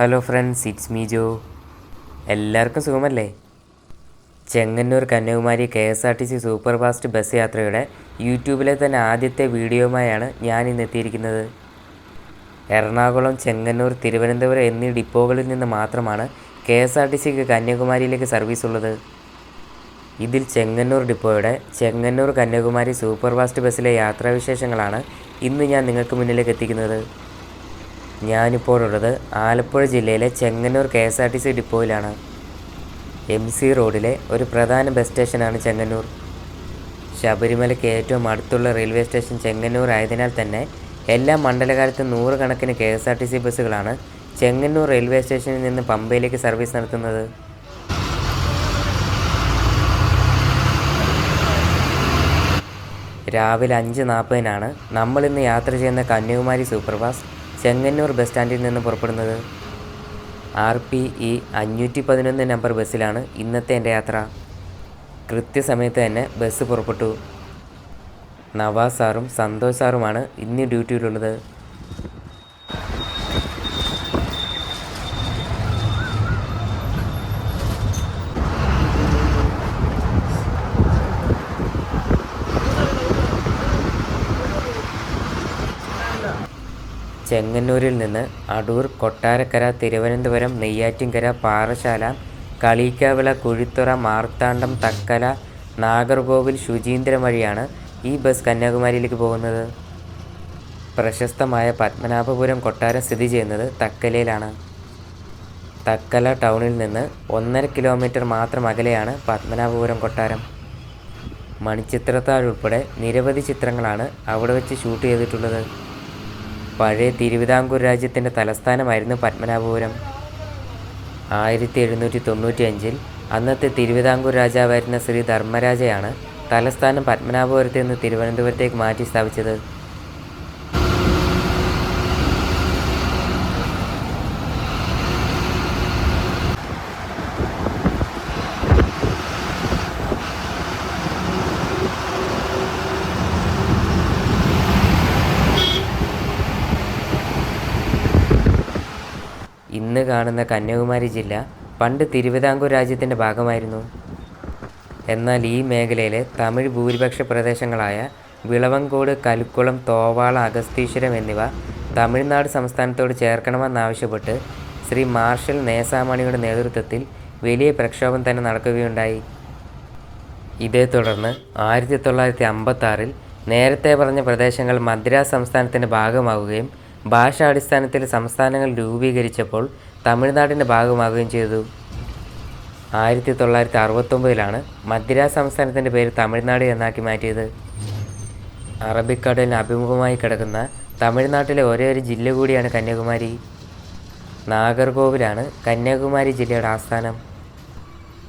Hello friends it's me Jo എല്ലാവർക്കും സുഖമല്ലേ? Chengannur Kanyakumari K S R T C super fast bus യാത്രയുടെ യൂട്യൂബിലെ തന്നെ ആദ്യത്തെ വീഡിയോയുമായാണ് ഞാൻ ഇന്ന് എത്തിയിരിക്കുന്നത്. എറണാകുളം ചെങ്ങന്നൂർ തിരുവനന്തപുരം എന്നീ ഡിപ്പോകളിൽ നിന്ന് മാത്രമാണ് കെ എസ് ആർ ടി സിക്ക് കന്യാകുമാരിയിലേക്ക് സർവീസ് ഉള്ളത്. ഇതിൽ ചെങ്ങന്നൂർ ഡിപ്പോയുടെ ചെങ്ങന്നൂർ കന്യാകുമാരി സൂപ്പർ ഫാസ്റ്റ് ബസ്സിലെ യാത്രാവിശേഷങ്ങളാണ് ഇന്ന് ഞാൻ നിങ്ങൾക്ക് മുന്നിലേക്ക് എത്തിക്കുന്നത്. ഞാനിപ്പോഴുള്ളത് ആലപ്പുഴ ജില്ലയിലെ Chengannur K S R T C ഡിപ്പോയിലാണ്. M C റോഡിലെ ഒരു പ്രധാന ബസ് സ്റ്റേഷനാണ് ചെങ്ങന്നൂർ. ശബരിമലയ്ക്ക് ഏറ്റവും അടുത്തുള്ള റെയിൽവേ സ്റ്റേഷൻ ചെങ്ങന്നൂർ ആയതിനാൽ തന്നെ എല്ലാ മണ്ഡലകാലത്തും നൂറുകണക്കിന് K S R T C ബസ്സുകളാണ് Chengannur railway സ്റ്റേഷനിൽ നിന്ന് പമ്പയിലേക്ക് സർവീസ് നടത്തുന്നത്. രാവിലെ അഞ്ച് നാൽപ്പതിനാണ് നമ്മളിന്ന് യാത്ര ചെയ്യുന്ന കന്യാകുമാരി സൂപ്പർഫാസ്റ്റ്. ചെങ്ങന്നൂർ ബസ് സ്റ്റാൻഡിൽ നിന്ന് പുറപ്പെടുന്നത്. ആർ പി ഇ അഞ്ഞൂറ്റി പതിനൊന്ന് നമ്പർ ബസ്സിലാണ് ഇന്നത്തെ എന്റെ യാത്ര. കൃത്യസമയത്ത് തന്നെ ബസ് പുറപ്പെട്ടു. നവാസ് സാറും സന്തോഷ് സാറുമാണ് ഇന്ന് ഡ്യൂട്ടിയിലുള്ളത്. ചെങ്ങന്നൂരിൽ നിന്ന് അടൂർ കൊട്ടാരക്കര തിരുവനന്തപുരം നെയ്യാറ്റിൻകര പാറശാല കളീക്കാവിള കുഴിത്തുറ മാർത്താണ്ഡം തക്കല നാഗർകോവിൽ ശുചീന്ദ്രം വഴിയാണ് ഈ ബസ് കന്യാകുമാരിയിലേക്ക് പോകുന്നത്. പ്രശസ്തമായ പത്മനാഭപുരം കൊട്ടാരം സ്ഥിതി ചെയ്യുന്നത് തക്കലയിലാണ്. തക്കല ടൗണിൽ നിന്ന് ഒന്നര കിലോമീറ്റർ മാത്രം അകലെയാണ് പത്മനാഭപുരം കൊട്ടാരം. മണിച്ചിത്രത്താഴ് ഉൾപ്പെടെ നിരവധി ചിത്രങ്ങളാണ് അവിടെ വെച്ച് ഷൂട്ട് ചെയ്തിട്ടുള്ളത്. പഴയ തിരുവിതാംകൂർ രാജ്യത്തിന്റെ തലസ്ഥാനമായിരുന്നു പത്മനാഭപുരം. ആയിരത്തി എഴുന്നൂറ്റി തൊണ്ണൂറ്റി അഞ്ചിൽ അന്നത്തെ തിരുവിതാംകൂർ രാജാവായിരുന്ന ശ്രീ ധർമ്മരാജയാണ് തലസ്ഥാനം പത്മനാഭപുരത്ത് നിന്ന് തിരുവനന്തപുരത്തേക്ക് മാറ്റി സ്ഥാപിച്ചത് ഇന്ന് കാണുന്ന കന്യാകുമാരി ജില്ല പണ്ട് തിരുവിതാംകൂർ രാജ്യത്തിന്റെ ഭാഗമായിരുന്നു. എന്നാൽ ഈ മേഖലയിലെ തമിഴ് ഭൂരിപക്ഷ പ്രദേശങ്ങളായ വിളവങ്കോട് കലുക്കുളം തോവാള അഗസ്തീശ്വരം എന്നിവ തമിഴ്നാട് സംസ്ഥാനത്തോട് ചേർക്കണമെന്നാവശ്യപ്പെട്ട് ശ്രീ മാർഷൽ നേസാമണിയുടെ നേതൃത്വത്തിൽ വലിയ പ്രക്ഷോഭം തന്നെ നടക്കുകയുണ്ടായി. ഇതേ തുടർന്ന് ആയിരത്തി തൊള്ളായിരത്തി അമ്പത്തി ആറിൽ നേരത്തെ പറഞ്ഞ പ്രദേശങ്ങൾ മദ്രാസ് സംസ്ഥാനത്തിന്റെ ഭാഗമാവുകയും ഭാഷാടിസ്ഥാനത്തിൽ സംസ്ഥാനങ്ങൾ രൂപീകരിച്ചപ്പോൾ തമിഴ്നാടിന്റെ ഭാഗമാവുകയും ചെയ്തു. ആയിരത്തി തൊള്ളായിരത്തി അറുപത്തൊമ്പതിലാണ് മദ്രാസ് സംസ്ഥാനത്തിന്റെ പേര് തമിഴ്നാട് എന്നാക്കി മാറ്റിയത്. അറബിക്കടലിന് അഭിമുഖമായി കിടക്കുന്ന തമിഴ്നാട്ടിലെ ഒരേ ഒരു ജില്ല കൂടിയാണ് കന്യാകുമാരി. നാഗർകോവിലാണ് കന്യാകുമാരി ജില്ലയുടെ ആസ്ഥാനം.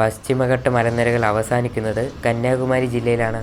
പശ്ചിമഘട്ട മലനിരകൾ അവസാനിക്കുന്നത് കന്യാകുമാരി ജില്ലയിലാണ്.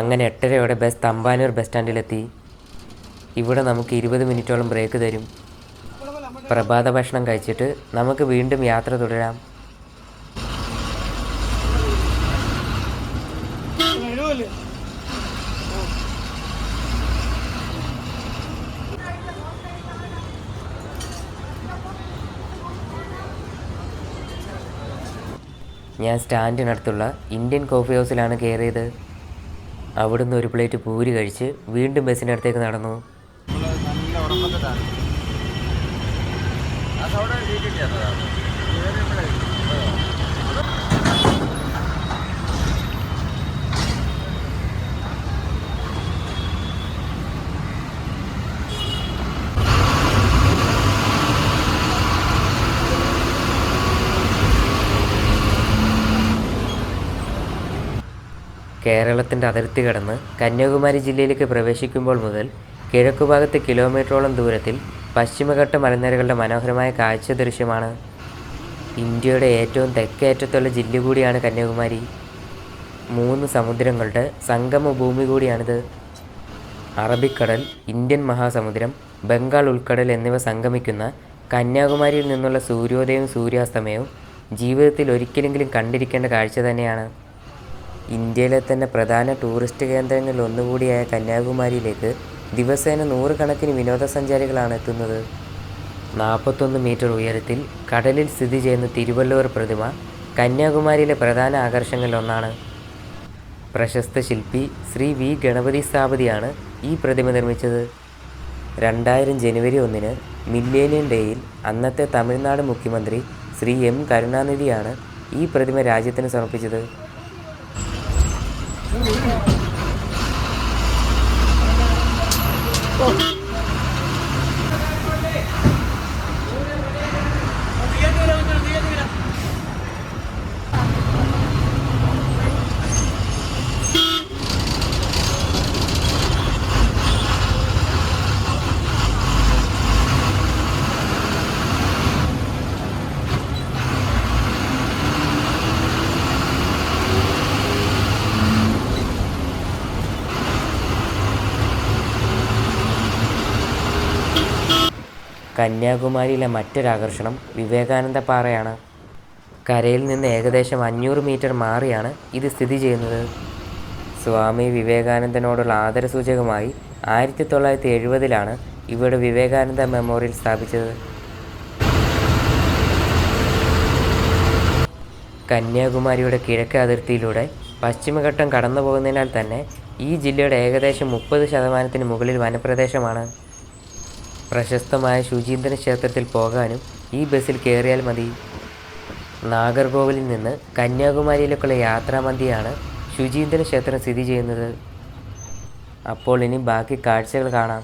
അങ്ങനെ എട്ടരയോടെ ബസ് തമ്പാനൂർ ബസ് സ്റ്റാൻഡിലെത്തി ഇവിടെ നമുക്ക് ഇരുപത് മിനിറ്റോളം ബ്രേക്ക് തരും. പ്രഭാത ഭക്ഷണം കഴിച്ചിട്ട് നമുക്ക് വീണ്ടും യാത്ര തുടരാം. ഞാൻ സ്റ്റാൻഡിനടുത്തുള്ള ഇന്ത്യൻ കോഫി ഹൗസിലാണ് കയറിയത് അവിടുന്ന് ഒരു പ്ലേറ്റ് പൂരി കഴിച്ച് വീണ്ടും ബസ്സിനടുത്തേക്ക് നടന്നു. നല്ല ഉറക്കത്തിലാണ്. അതവിടെ വീട്ടിലാണ് കേരളത്തിന്റെ അതിർത്തി കടന്ന് കന്യാകുമാരി ജില്ലയിലേക്ക് പ്രവേശിക്കുമ്പോൾ മുതൽ കിഴക്കുഭാഗത്ത് കിലോമീറ്ററോളം ദൂരത്തിൽ പശ്ചിമഘട്ട മലനിരകളുടെ മനോഹരമായ കാഴ്ച ദൃശ്യമാണ് ഇന്ത്യയുടെ ഏറ്റവും തെക്കേറ്റത്തുള്ള ജില്ല കൂടിയാണ് കന്യാകുമാരി. മൂന്ന് സമുദ്രങ്ങളുടെ സംഗമ ഭൂമി കൂടിയാണിത്. അറബിക്കടൽ ഇന്ത്യൻ മഹാസമുദ്രം ബംഗാൾ ഉൾക്കടൽ എന്നിവ സംഗമിക്കുന്ന കന്യാകുമാരിയിൽ നിന്നുള്ള സൂര്യോദയവും സൂര്യാസ്തമയവും ജീവിതത്തിൽ ഒരിക്കലെങ്കിലും കണ്ടിരിക്കേണ്ട കാഴ്ച തന്നെയാണ്. ഇന്ത്യയിലെ തന്നെ പ്രധാന ടൂറിസ്റ്റ് കേന്ദ്രങ്ങളിൽ ഒന്നുകൂടിയായ കന്യാകുമാരിയിലേക്ക് ദിവസേന നൂറുകണക്കിന് വിനോദസഞ്ചാരികളാണ് എത്തുന്നത്. നാൽപ്പത്തൊന്ന് മീറ്റർ ഉയരത്തിൽ കടലിൽ സ്ഥിതി ചെയ്യുന്ന തിരുവല്ലൂർ പ്രതിമ കന്യാകുമാരിയിലെ പ്രധാന ആകർഷണങ്ങളിലൊന്നാണ് പ്രശസ്ത ശില്പി ശ്രീ വി. ഗണപതി സ്ഥാപതിയാണ് ഈ പ്രതിമ നിർമ്മിച്ചത്. രണ്ടായിരം ജനുവരി ഒന്നിന് മില്ലേനിയൻ ഡേയിൽ അന്നത്തെ തമിഴ്നാട് മുഖ്യമന്ത്രി ശ്രീ എം കരുണാനിധിയാണ് ഈ പ്രതിമ രാജ്യത്തിന് സമർപ്പിച്ചത്. Oh. കന്യാകുമാരിയിലെ മറ്റൊരാകർഷണം വിവേകാനന്ദ പാറയാണ് കരയിൽ നിന്ന് ഏകദേശം അഞ്ഞൂറ് മീറ്റർ മാറിയാണ് ഇത് സ്ഥിതി ചെയ്യുന്നത്. സ്വാമി വിവേകാനന്ദനോടുള്ള ആദരസൂചകമായി ആയിരത്തി തൊള്ളായിരത്തി എഴുപതിലാണ് ഇവിടെ വിവേകാനന്ദ മെമ്മോറിയൽ സ്ഥാപിച്ചത്. കന്യാകുമാരിയുടെ കിഴക്കേ അതിർത്തിയിലൂടെ പശ്ചിമഘട്ടം കടന്നു പോകുന്നതിനാൽ തന്നെ ഈ ജില്ലയുടെ ഏകദേശം മുപ്പത് ശതമാനത്തിന് മുകളിൽ വനപ്രദേശമാണ്. പ്രശസ്തമായ ശുചീന്ദ്രൻ ക്ഷേത്രത്തിൽ പോകാനും ഈ ബസ്സിൽ കയറിയാൽ മതി. നാഗർകോവിലിൽ നിന്ന് കന്യാകുമാരിയിലേക്കുള്ള യാത്രാമന്തിയാണ് ശുചീന്ദ്രൻ ക്ഷേത്രം സ്ഥിതി ചെയ്യുന്നത്. അപ്പോൾ ഇനി ബാക്കി കാഴ്ചകൾ കാണാം.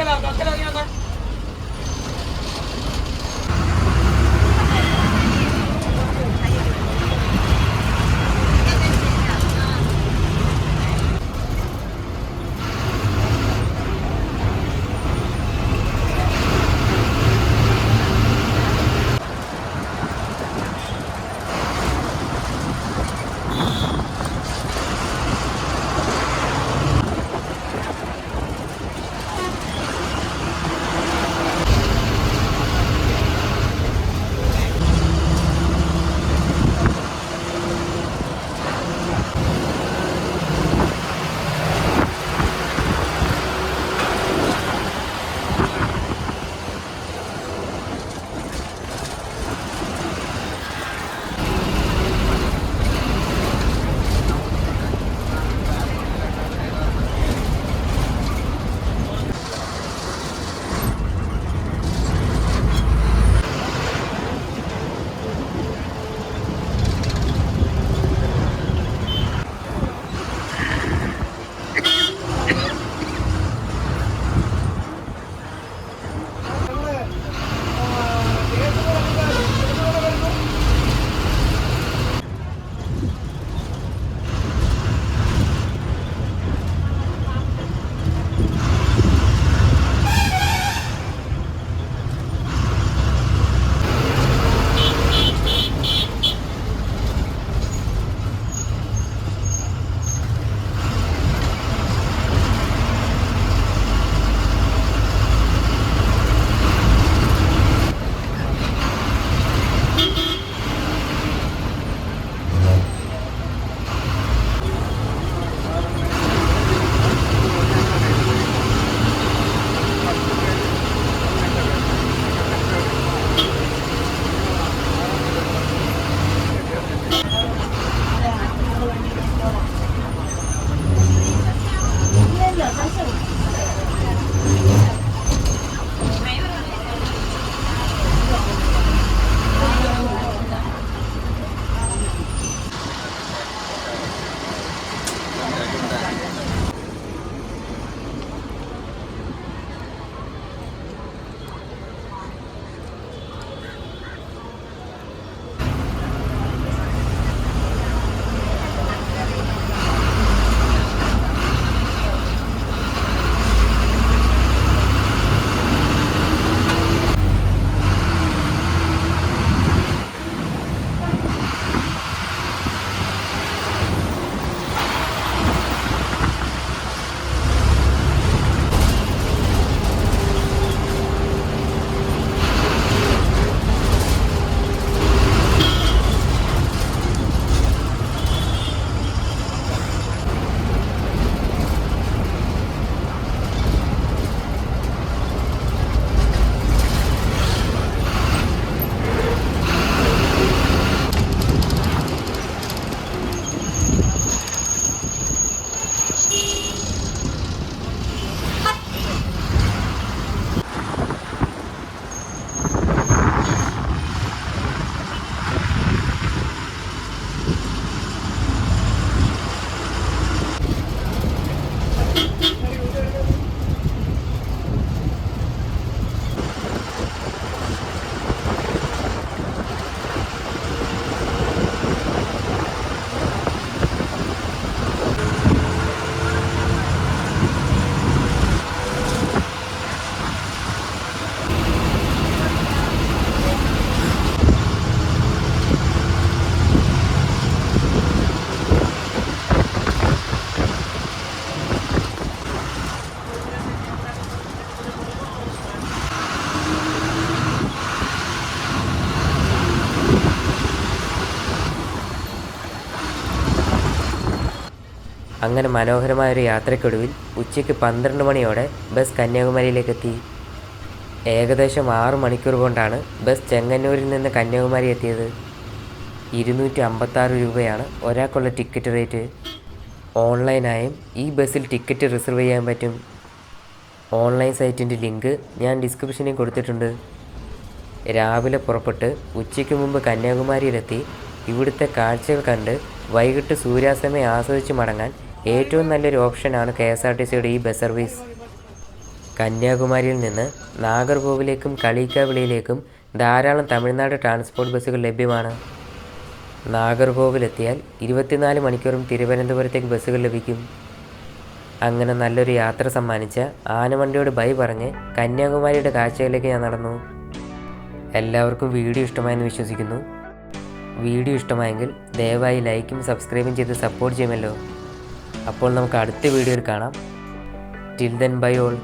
ਧੱਕੇ ਲਾ ਧੱਕੇ ਲਾ ਜਾਂਦਾ അങ്ങനെ മനോഹരമായ ഒരു യാത്രയ്ക്കൊടുവിൽ ഉച്ചയ്ക്ക് പന്ത്രണ്ട് മണിയോടെ ബസ് കന്യാകുമാരിയിലേക്ക് എത്തി ഏകദേശം ആറ് മണിക്കൂർ കൊണ്ടാണ് ബസ് ചെങ്ങന്നൂരിൽ നിന്ന് കന്യാകുമാരി എത്തിയത്. ഇരുന്നൂറ്റി അമ്പത്താറ് രൂപയാണ് ഒരാൾക്കുള്ള ടിക്കറ്റ് റേറ്റ്. ഓൺലൈനായും ഈ ബസ്സിൽ ടിക്കറ്റ് റിസർവ് ചെയ്യാൻ പറ്റും. ഓൺലൈൻ സൈറ്റിന്റെ ലിങ്ക് ഞാൻ ഡിസ്ക്രിപ്ഷനിൽ കൊടുത്തിട്ടുണ്ട്. രാവിലെ പുറപ്പെട്ട് ഉച്ചയ്ക്ക് മുമ്പ് കന്യാകുമാരിയിലെത്തി. ഇവിടുത്തെ കാഴ്ചകൾ കണ്ട് വൈകിട്ട് സൂര്യാസ്തമയം ആസ്വദിച്ച് മടങ്ങാൻ ഏറ്റവും നല്ലൊരു ഓപ്ഷനാണ് കെ എസ് ആർ ടി സിയുടെ ഈ ബസ് സർവീസ് കന്യാകുമാരിയിൽ നിന്ന് നാഗർകോവിലേക്കും കളിക്കാവിളിയിലേക്കും ധാരാളം തമിഴ്നാട് ട്രാൻസ്പോർട്ട് ബസ്സുകൾ ലഭ്യമാണ്. നാഗർകോവിലെത്തിയാൽ ഇരുപത്തിനാല് മണിക്കൂറും തിരുവനന്തപുരത്തേക്ക് ബസ്സുകൾ ലഭിക്കും. അങ്ങനെ നല്ലൊരു യാത്ര സമ്മാനിച്ച ആനവണ്ടിയോട് ബൈ പറഞ്ഞ് കന്യാകുമാരിയുടെ കാഴ്ചയിലേക്ക് ഞാൻ നടന്നു. എല്ലാവർക്കും വീഡിയോ ഇഷ്ടമായെന്ന് വിശ്വസിക്കുന്നു. വീഡിയോ ഇഷ്ടമായെങ്കിൽ ദയവായി ലൈക്കും സബ്സ്ക്രൈബും ചെയ്ത് സപ്പോർട്ട് ചെയ്യുമല്ലോ. അപ്പോൾ നമുക്ക് അടുത്ത വീഡിയോയിൽ കാണാം. Till then bye all